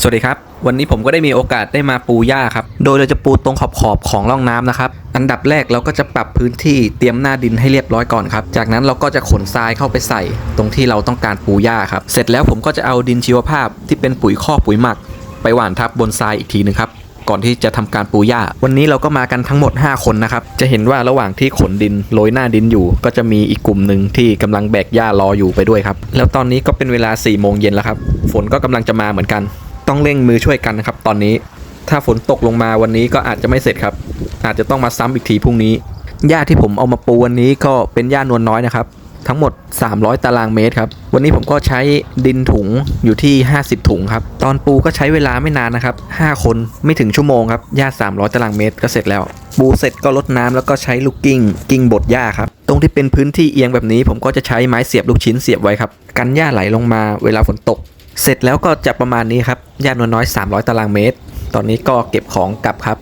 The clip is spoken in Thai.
สวัสดีครับ วันนี้ผมก็ได้มีโอกาสได้มาปูหญ้าครับ โดยเราจะปูตรงขอบขอบของร่องน้ำนะครับ อันดับแรกเราก็จะปรับพื้นที่เตรียมหน้าดินให้เรียบร้อยก่อนครับ จากนั้นเราก็จะขนทรายเข้าไปใส่ ตรงที่เราต้องการปูหญ้าครับ เสร็จแล้วผมก็จะเอาดินชีวภาพที่เป็นปุ๋ยคอกปุ๋ยหมัก ไปหว่านทับบนทรายอีกทีหนึงครับ ก่อนที่จะทำการปูหญ้า วันนี้เราก็มากันทั้งหมด 5 คนนะครับ จะเห็นว่าระหว่างที่ขนดินโรยหน้าดินอยู่ ก็จะมีอีกกลุ่มหนึ่งที่กำลังแบกหญ้ารออยู่ไปด้วยครับ แล้วตอนนี้ก็เป็นเวลา4ี่โมงเย็นแล้วครับ ฝนก็กำลังจะมาเหมือนกัน ต้องเร่งมือช่วยกันนะครับตอนนี้ ถ้าฝนตกลงมาวันนี้ก็อาจจะไม่เสร็จครับ อาจจะต้องมาซ้ำอีกทีพรุ่งนี้หญ้าที่ผมเอามาปูวันนี้ก็เป็นหญ้านวลน้อยนะครับ ทั้งหมด 300 ตารางเมตรครับวันนี้ผมก็ใช้ดินถุงอยู่ที่ 50 ถุงครับตอนปูก็ใช้เวลาไม่นานนะครับ 5 คนไม่ถึงชั่วโมงครับหญ้า 300 ตารางเมตรก็เสร็จแล้ว ปูเสร็จก็ลดน้ำแล้วก็ใช้ลูกกิ้งกิ้งบดหญ้าครับตรงที่เป็นพื้นที่เอียงแบบนี้ ผมก็จะใช้ไม้เสียบลูกชิ้นเสียบไว้ครับกันหญ้าไหลลงมาเวลาฝนตก เสร็จแล้วก็จะประมาณนี้ครับย่านวน้อย 300 ตารางเมตร ตอนนี้ก็เก็บของกลับครับ